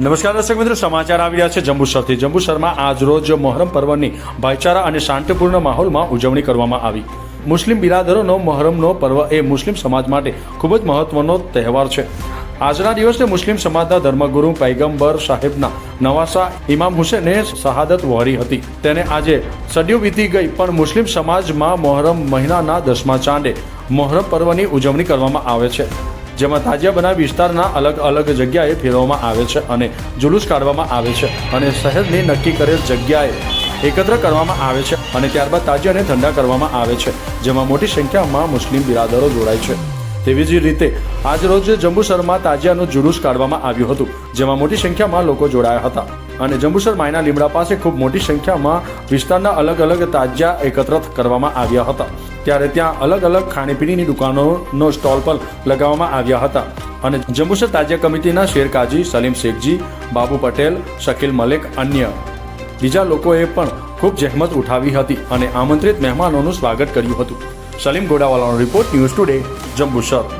નમસ્કાર દર્શક મિત્રો, સમાચાર આવી રહ્યા છે જંબુસરથી. જંબુસરમાં આજ રોજ મોહરમ પર્વની ભાઈચારા અને શાંતિપૂર્ણ માહોલમાં ઉજવણી કરવામાં આવી. મુસ્લિમ બિરાદરોનો મોહરમનો પર્વ એ મુસ્લિમ સમાજ માટે ખૂબ જ મહત્વનો તહેવાર છે. આજના દિવસને મુસ્લિમ સમાજના ધર્મગુરુ પૈગંબર સાહેબના નવાસા ઇમામ હુસેને શહાદત વહોરી હતી. તેને આજે સદીઓ વીતી ગઈ, પણ મુસ્લિમ સમાજમાં મોહરમ મહિનાના દસમા ચાંદે મોહરમ પર્વની ઉજવણી કરવામાં આવે છે. જેમાં તાજિયા બનાવી વિસ્તારના અલગ અલગ જગ્યાએ ફેરવવામાં આવે છે અને જુલુસ કાઢવામાં આવે છે અને શહેરની નક્કી કરેલ જગ્યાએ એકત્ર કરવામાં આવે છે અને ત્યારબાદ તાજિયાને ઠંડા કરવામાં આવે છે, જેમાં મોટી સંખ્યામાં મુસ્લિમ બિરાદરો જોડાય છે. તેવી જ રીતે આજ રોજ જંબુસરમાં તાજિયાનું જુલુસ કાઢવામાં આવ્યું હતું, જેમાં મોટી સંખ્યામાં લોકો જોડાયા હતા. અને જંબુસર માયના લીમડા પાસે ખૂબ મોટી સંખ્યામાં વિસ્તારના અલગ અલગ તાજિયા એકત્ર કરવામાં આવ્યા હતા. ત્યારે ત્યાં અલગ અલગ ખાણીપીણીની દુકાનોનો સ્ટોલ પર લગાવવામાં આવ્યા હતા. અને જંબુસર તાજિયા કમિટીના શેરકાજી સલીમ શેખજી, બાબુ પટેલ, શકીલ મલેક અન્ય. બીજા લોકોએ પણ ખૂબ જહેમત ઉઠાવી હતી અને આમંત્રિત મહેમાનોનું સ્વાગત કર્યું હતું. સલીમ ગોડાવાલાનો રિપોર્ટ ન્યૂઝ ટુડે જંબુસર.